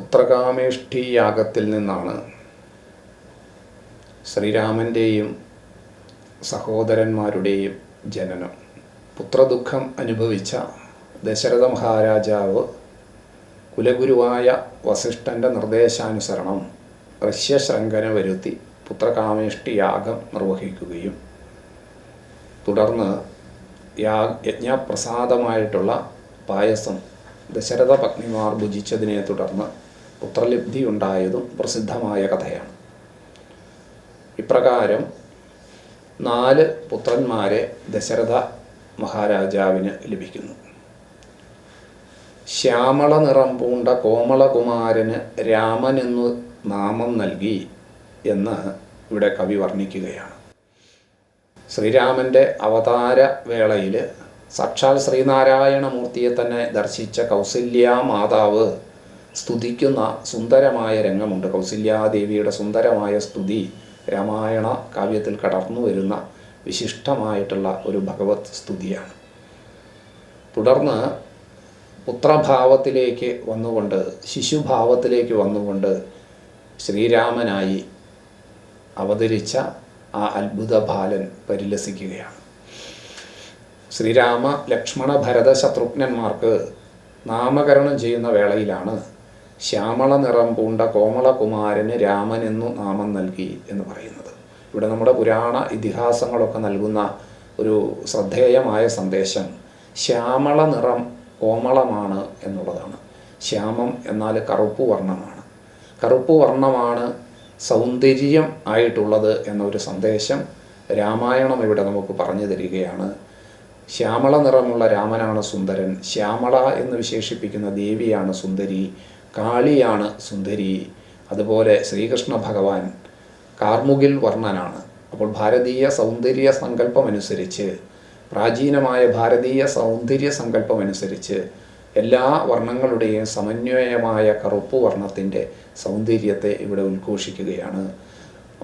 പുത്രകാമേഷ്ഠി യാഗത്തിൽ നിന്നാണ് ശ്രീരാമന്റെയും സഹോദരന്മാരുടെയും ജനനം. പുത്രദുഃഖം അനുഭവിച്ച ദശരഥ മഹാരാജാവ് കുലഗുരുവായ വസിഷ്ഠന്റെ നിർദ്ദേശാനുസരണം ഋഷ്യശൃംഖന വരുത്തി പുത്രകാമേഷ്ഠി യാഗം നിർവഹിക്കുകയും തുടർന്ന് യാ യജ്ഞപ്രസാദമായിട്ടുള്ള പായസം ദശരഥ പത്നിമാർ ഭുജിച്ചതിനെ തുടർന്ന് പുത്രലബ്ധി ഉണ്ടായതും പ്രസിദ്ധമായ കഥയാണ്. ഇപ്രകാരം നാല് പുത്രന്മാരെ ദശരഥ മഹാരാജാവിന് ലഭിക്കുന്നു. ശ്യാമള നിറം പൂണ്ട കോമളകുമാരന് രാമനെന്നു നാമം നൽകി എന്ന് ഇവിടെ കവി വർണിക്കുകയാണ്. ശ്രീരാമന്റെ അവതാര വേളയിൽ സാക്ഷാൽ ശ്രീനാരായണമൂർത്തിയെ തന്നെ ദർശിച്ച കൗസല്യ മാതാവ് സ്തുതിക്കുന്ന സുന്ദരമായ രംഗമുണ്ട്. കൗസല്യാദേവിയുടെ സുന്ദരമായ സ്തുതി രാമായണ കാവ്യത്തിൽ കടർന്നു വരുന്ന വിശിഷ്ടമായിട്ടുള്ള ഒരു ഭഗവത് സ്തുതിയാണ്. തുടർന്ന് പുത്രഭാവത്തിലേക്ക് വന്നുകൊണ്ട് ശിശുഭാവത്തിലേക്ക് വന്നുകൊണ്ട് ശ്രീരാമനായി അവതരിച്ച ആ അത്ഭുത ബാലൻ പരിലസിക്കുകയാണ്. ശ്രീരാമ ലക്ഷ്മണ ഭരത ശത്രുഘ്നന്മാർക്ക് നാമകരണം ചെയ്യുന്ന വേളയിലാണ് ശ്യാമള നിറം പൂണ്ട കോമളകുമാരന് രാമൻ എന്നു നാമം നൽകി എന്ന് പറയുന്നത്. ഇവിടെ നമ്മുടെ പുരാണ ഇതിഹാസങ്ങളൊക്കെ നൽകുന്ന ഒരു ശ്രദ്ധേയമായ സന്ദേശം ശ്യാമള നിറം കോമളമാണ് എന്നുള്ളതാണ്. ശ്യാമം എന്നാൽ കറുപ്പ് വർണമാണ്. കറുപ്പ് വർണമാണ് സൗന്ദര്യം ആയിട്ടുള്ളത് എന്നൊരു സന്ദേശം രാമായണം ഇവിടെ നമുക്ക് പറഞ്ഞു തരികയാണ്. ശ്യാമള നിറമുള്ള രാമനാണ് സുന്ദരൻ. ശ്യാമള എന്ന് വിശേഷിപ്പിക്കുന്ന ദേവിയാണ് സുന്ദരി. കാളിയാണ് സുന്ദരി. അതുപോലെ ശ്രീകൃഷ്ണ ഭഗവാൻ കാർമുകിൽ വർണനാണ്. അപ്പോൾ ഭാരതീയ സൗന്ദര്യ സങ്കല്പമനുസരിച്ച് പ്രാചീനമായ ഭാരതീയ സൗന്ദര്യ സങ്കല്പമനുസരിച്ച് എല്ലാ വർണങ്ങളുടെയും സമന്വയമായ കറുപ്പ് വർണത്തിന്റെ സൗന്ദര്യത്തെ ഇവിടെ ഉദ്ഘോഷിക്കുകയാണ്.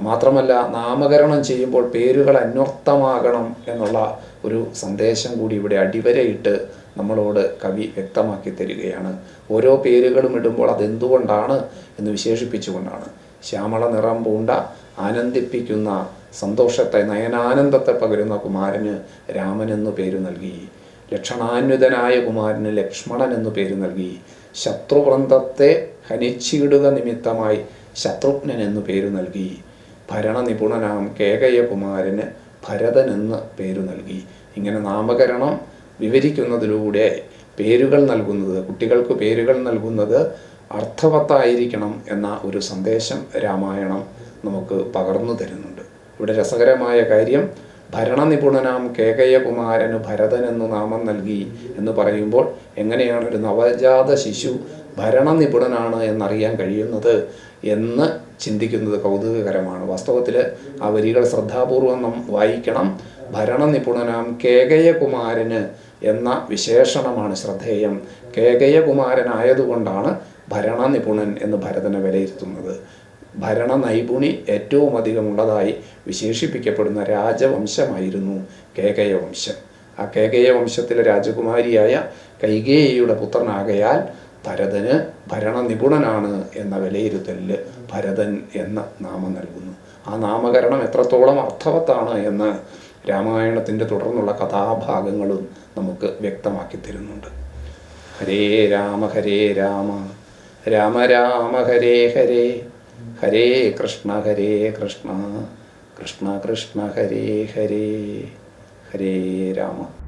മാത്രമല്ല നാമകരണം ചെയ്യുമ്പോൾ പേരുകൾ അന്വർത്ഥമാകണം എന്നുള്ള ഒരു സന്ദേശം കൂടി ഇവിടെ അടിവരയിട്ട് നമ്മളോട് കവി വ്യക്തമാക്കി തരികയാണ്. ഓരോ പേരുകളും ഇടുമ്പോൾ അതെന്തുകൊണ്ടാണ് എന്ന് വിശേഷിപ്പിച്ചുകൊണ്ടാണ്. ശ്യാമള നിറം പൂണ്ട ആനന്ദിപ്പിക്കുന്ന സന്തോഷത്തെ നയനാനന്ദത്തെ പകരുന്ന കുമാരന് രാമൻ എന്നു പേര് നൽകി. ലക്ഷണാന്വിതനായ കുമാരന് ലക്ഷ്മണൻ എന്നു പേര് നൽകി. ശത്രുവൃന്ദത്തെ ഹനിച്ചിടുക നിമിത്തമായി ശത്രുഘ്നൻ എന്നു പേര് നൽകി. ഭരണനിപുണനാം കേകയ കുമാരന് ഭരതൻ എന്ന് പേരു നൽകി. ഇങ്ങനെ നാമകരണം വിവരിക്കുന്നതിലൂടെ പേരുകൾ നൽകുന്നത് കുട്ടികൾക്ക് പേരുകൾ നൽകുന്നത് അർത്ഥവത്തായിരിക്കണം എന്ന ഒരു സന്ദേശം രാമായണം നമുക്ക് പകർന്നു തരുന്നുണ്ട്. ഇവിടെ രസകരമായ കാര്യം ഭരണനിപുണനാം കേകയകുമാരന് ഭരതൻ എന്ന് നാമം നൽകി എന്ന് പറയുമ്പോൾ എങ്ങനെയാണ് ഒരു നവജാത ശിശു ഭരണനിപുണനാണ് എന്നറിയാൻ കഴിയുന്നത് എന്ന് ചിന്തിക്കുന്നത് കൗതുകകരമാണ്. വാസ്തവത്തിൽ ആ വരികൾ ശ്രദ്ധാപൂർവം നാം വായിക്കണം. ഭരണനിപുണനാം കേകയകുമാരന് എന്ന വിശേഷണമാണ് ശ്രദ്ധേയം. കേകയകുമാരനായതുകൊണ്ടാണ് ഭരണനിപുണൻ എന്ന് ഭരതനെ വിലയിരുത്തുന്നത്. ഭരണ നൈപുണി ഏറ്റവും അധികമുള്ളതായി വിശേഷിപ്പിക്കപ്പെടുന്ന രാജവംശമായിരുന്നു കേകയ വംശം ആ കേകയ വംശത്തിലെ രാജകുമാരിയായ കൈകേയിയുടെ പുത്രനാകയാൽ ഭരതന് ഭരണ നിപുണനാണ് എന്ന വിലയിരുത്തലിൽ ഭരതൻ എന്ന നാമം നൽകുന്നു. ആ നാമകരണം എത്രത്തോളം അർത്ഥവത്താണ് എന്ന് രാമായണത്തിന്റെ തുടർന്നുള്ള കഥാഭാഗങ്ങളും നമുക്ക് വ്യക്തമാക്കി തരുന്നുണ്ട്. ഹരേ രാമ ഹരേ രാമ. രാമ രാമ ഹരേ ഹരേ. ഹരേ കൃഷ്ണ ഹരേ കൃഷ്ണ. കൃഷ്ണ കൃഷ്ണ ഹരേ ഹരേ. ഹരേ രാമ.